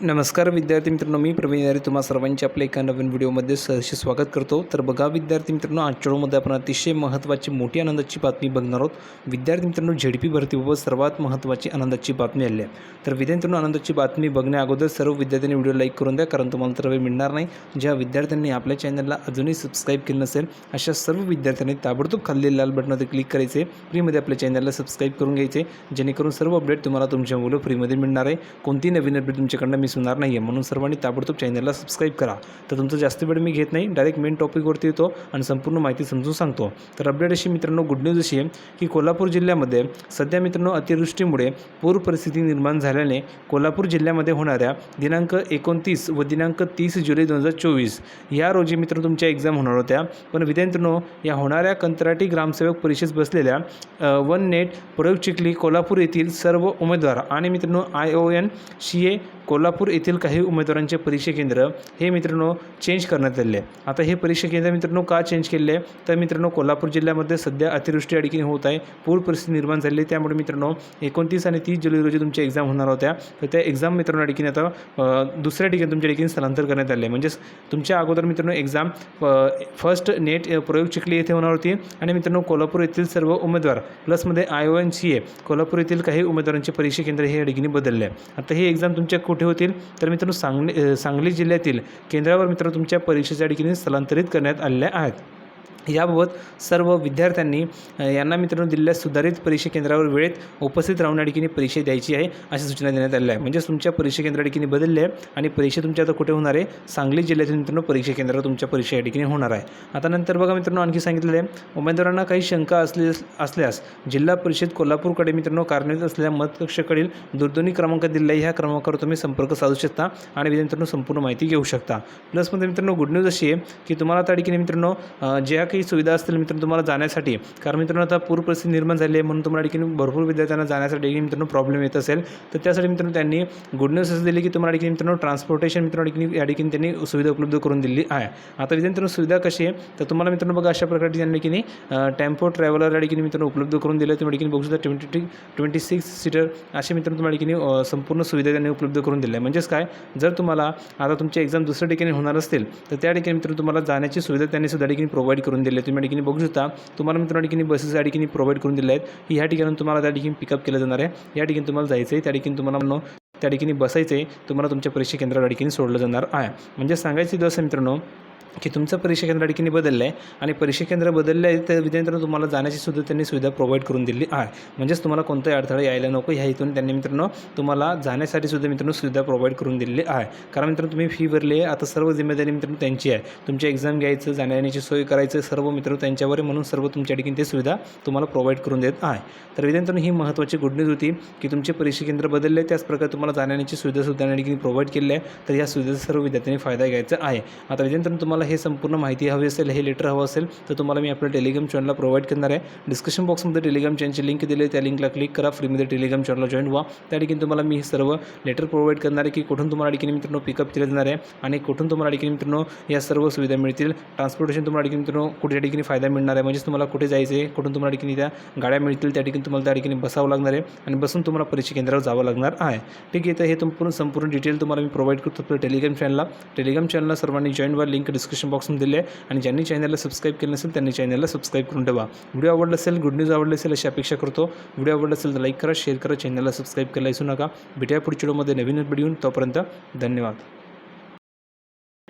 नमस्कार विद्यार्थी मित्रांनो मी प्रवीण यारे तुम्हा सर्वांचे आपल्या एका नवीन व्हिडिओमध्ये सहर्ष स्वागत करतो. तर बघा विद्यार्थी मित्रांनो आजच्या व्हिडिओमध्ये आपण अतिशय महत्त्वाची मोठी आनंदाची बातमी बघणार आहोत. विद्यार्थी मित्रांनो झेडपी भरतीबाबत सर्वात महत्त्वाची आनंदाची बातमी आली आहे. तर विद्यार्थी मित्रांनो आनंदाची बातमी बघण्या अगोदर सर्व विद्यार्थ्यांनी व्हिडिओ लाईक करून द्या कारण तुम्हाला तर वेळ मिळणार नाही. ज्या विद्यार्थ्यांनी आपल्या चॅनलला अजूनही सबस्क्राईब केलं नसेल अशा सर्व विद्यार्थ्यांनी ताबडतोब खाल्लेले लाल बटनावर क्लिक करायचे फ्रीमध्ये आपल्या चॅनलला सबस्क्राईब करून घ्यायचे जेणेकरून सर्व अपडेट तुम्हाला तुमच्या मुलं फ्रीमध्ये मिळणार आहे. कोणती नवीन अपडेट तुमच्याकडनं मिस होणार नाही आहे म्हणून सर्वांनी ताबडतोब चॅनलला सबस्क्राईब करा. तर तुमचं जास्त वेळ मी घेत नाही. डायरेक्ट मेन टॉपिकवरती येतो आणि संपूर्ण माहिती समजून सांगतो. तर अपडेट अशी मित्रांनो गुड न्यूज अशी आहे की कोल्हापूर जिल्ह्यामध्ये सध्या मित्रांनो अतिवृष्टीमुळे पूर परिस्थिती निर्माण झाल्याने कोल्हापूर जिल्ह्यामध्ये होणाऱ्या दिनांक एकोणतीस व दिनांक तीस जुलै दोन हजार चोवीस या रोजी मित्र तुमच्या एक्झाम होणार होत्या. पण विद्यार्थ्यांनो या होणाऱ्या कंत्राटी ग्रामसेवक परिषदेत बसलेल्या वन नेट प्रयोग चिखली कोल्हापूर येथील सर्व उमेदवार आणि मित्रांनो I O N C A Kolhapur येथील काही उमेदवारांचे परीक्षा केंद्र हे मित्रांनो चेंज करण्यात आले आता हे परीक्षा केंद्र मित्रांनो का चेंज केले आहे? तर मित्रांनो कोल्हापूर जिल्ह्यामध्ये सध्या अतिवृष्टी अडकीने होत आहे. पूर परिस्थिती निर्माण झाली आहे. त्यामुळे मित्रांनो एकोणतीस आणि तीस जुलै रोजी तुमच्या एक्झाम होणार होत्या. तर त्या एक्झाम मित्रांनो अडकीने आता दुसऱ्या ठिकाणी तुमच्या ठिकाणी स्थलांतर करण्यात आले म्हणजेच तुमच्या अगोदर मित्रांनो एक्झाम फर्स्ट नेट प्रयोग चिखली येथे होणार होती. आणि मित्रांनो कोल्हापूर येथील सर्व उमेदवार प्लसमध्ये I O N C A Kolhapur येथील काही उमेदवारांचे परीक्षा केंद्र हे अडकीने बदलले आता ही एक्झाम तुमच्या कुठे होतील तर मित्रांनो सांगली सांगली जिल्ह्यातील केंद्रावर मित्रांनो तुमच्या परीक्षेच्या ठिकाणी स्थलांतरित करण्यात आलेल्या आहेत. याबाबत सर्व विद्यार्थ्यांनी यांना मित्रांनो दिलेल्या सुधारित परीक्षा केंद्रावर वेळेत उपस्थित राहून ठिकाणी परीक्षा द्यायची आहे अशा सूचना देण्यात आल्या आहे म्हणजेच तुमच्या परीक्षा केंद्रा ठिकाणी बदलले आहे आणि परीक्षा तुमच्या आता कुठे होणार आहे? सांगली जिल्ह्यातील मित्रांनो परीक्षा केंद्रावर तुमच्या परीक्षा या ठिकाणी होणार आहे. आता नंतर बघा मित्रांनो आणखी सांगितलेलं आहे उमेदवारांना काही शंका असले असल्यास जिल्हा परिषद कोल्हापूरकडे मित्रांनो कार्यान्वित असलेल्या मतकक्षकडील दूरध्वनी क्रमांक दिलेला आहे. ह्या क्रमांकावर तुम्ही संपर्क साधू शकता आणि मित्रांनो संपूर्ण माहिती घेऊ शकता. प्लसमध्ये मित्रांनो गुड न्यूज अशी आहे की तुम्हाला त्या ठिकाणी मित्रांनो ज्या काही सुविधा असतील मित्रांनो तुम्हाला जाण्यासाठी. कारण मित्रांनो आता पूर परिस्थिती निर्माण झाली आहे म्हणून तुम्हाला ठिकाणी भरपूर विद्यार्थ्यांना जाण्यासाठी मित्रांनो प्रॉब्लेम येत असेल. तर त्यासाठी मित्रांनो त्यांनी गुड न्यूज असं दिली की तुम्हाला ठिकाणी मित्रांनो ट्रान्सपोर्टेशन मित्रांनो ठिकाणी या ठिकाणी त्यांनी सुविधा उपलब्ध करून दिली आहे. आता विद्यार्थ्यांनो सुविधा कशी आहे? तर तुम्हाला मित्रांनो बघा अशा प्रकारची त्यांनी ठिकाणी टेम्पो ट्रॅव्हलर या ठिकाणी मित्रांनो उपलब्ध करून दिलं. तुम्ही ठिकाणी बघू शकता ट्वेंटी ट्वेंटी सिक्स सीटर असे मित्रांनो तुम्हाला ठिकाणी संपूर्ण सुविधा त्यांनी उपलब्ध करून दिल्या आहे. म्हणजेच काय? जर तुम्हाला आता तुमची एक्झाम दुसऱ्या ठिकाणी होणार असतील तर त्या ठिकाणी मित्रांनो तुम्हाला जाण्याची सुविधा त्यांनी सुद्धा ठिकाणी प्रोव्हाइड करून दिली दिले तुम्ही या ठिकाणी बघू शकता. तुम्हाला मित्रांनो ठिकाणी बसेस या ठिकाणी प्रोव्हाइड करून दिल्या आहेत. ह्या ठिकाणी तुम्हाला त्या ठिकाणी पिकअप केलं जाणार आहे. या ठिकाणी तुम्हाला जायचं आहे. त्या ठिकाणी तुम्हाला त्या ठिकाणी बसायचं आहे. तुम्हाला तुमच्या परीक्षा केंद्राला ठिकाणी सोडलं जाणार आहे. म्हणजे सांगायचं जसं मित्रांनो की तुमचं परीक्षा केंद्र ठिकाणी बदललं आहे आणि परीक्षा केंद्र बदललं आहे तर विद्यार्थ्यांना तुम्हाला जाण्याची सुद्धा त्यांनी सुविधा प्रोव्हाइड करून दिली आहे. म्हणजेच तुम्हाला कोणताही अडथळा यायला नको. ह्या इथून त्यांनी मित्रांनो तुम्हाला जाण्यासाठी सुद्धा मित्रांनो सुविधा प्रोव्हाइड करून दिलेली आहे. कारण मित्रांनो तुम्ही फी भरली आहे. आता सर्व जिम्मेदारी मित्रांनो त्यांची आहे. तुमची एक्झाम घ्यायचं जाण्याची सोय करायचं सर्व मित्रांनो त्यांच्यावर आहे. म्हणून सर्व तुमच्या ठिकाणी ते सुविधा तुम्हाला प्रोव्हाइड करून देत आहे. तर विद्यार्थ्यांनो ही महत्त्वाची गुड न्यूज होती की तुमचे परीक्षा केंद्र बदलले. त्याच प्रकारे तुम्हाला जाण्याची सुविधा सुद्धा या ठिकाणी प्रोव्हाइड केली आहे. तर या सुविधेचा सर्व विद्यार्थ्यांनी फायदा घ्यायचा आहे. आता विद्यार्थ्यांनो तुम्हाला हे संपूर्ण माहिती हवी असेल हे लेटर हवं असेल तर तुम्हाला मी आपल्या टेलिग्राम चॅनलला प्रोव्हाइड करणार आहे. डिस्क्रिप्शन बॉक्समध्ये टेलिग्राम चॅनलची लिंक दिली आहे त्या लिंकला क्लिक करा. फ्रीमध्ये टेलिग्राम चॅनलला जॉईन व्हा. त्या ठिकाणी तुम्हाला मी हे सर्व लेटर प्रोव्हाइड करणार आहे की कुठून तुम्हाला ठिकाणी मित्रांनो पिकअप केलं जाणार आहे आणि कुठून तुम्हाला ठिकाणी मित्रांनो या सर्व सुविधा मिळतील. ट्रान्सपोर्टेशन तुम्हाला ठिकाणी मित्रांनो कुठे ठिकाणी फायदा मिळणार आहे म्हणजेच तुम्हाला कुठे जायचं आहे कुठून तुम्हाला ठिकाणी त्या गाड्या मिळतील त्या ठिकाणी तुम्हाला त्या ठिकाणी बसावं लागणार आहे आणि बसून तुम्हाला परीक्षा केंद्रावर जावं लागणार आहे. ठीक आहे तर हे संपूर्ण संपूर्ण डिटेल तुम्हाला मी प्रोव्हाइड करतो टेलिग्राम चॅनलला टेलिग्राम चॅनलला सर्वांनी जॉईन व्हा लिंक डिस्क्रिप्शन बॉक्समध्ये दिले आहे आणि ज्यांनी चॅनलला सबस्क्राईब केलं नसेल त्यांनी चॅनलला सबस्क्राईब करून ठेवा. व्हिडिओ आवडला असेल गुड न्यूज आवडली असेल अशी अपेक्षा करतो. व्हिडिओ आवडला असेल तर लाईक करा शेअर करा चॅनलला सबस्क्राईब करायला विसरू नका. भेटूया पुढच्या व्हिडिओमध्ये नवीन व्हिडिओ येऊन. तोपर्यंत धन्यवाद.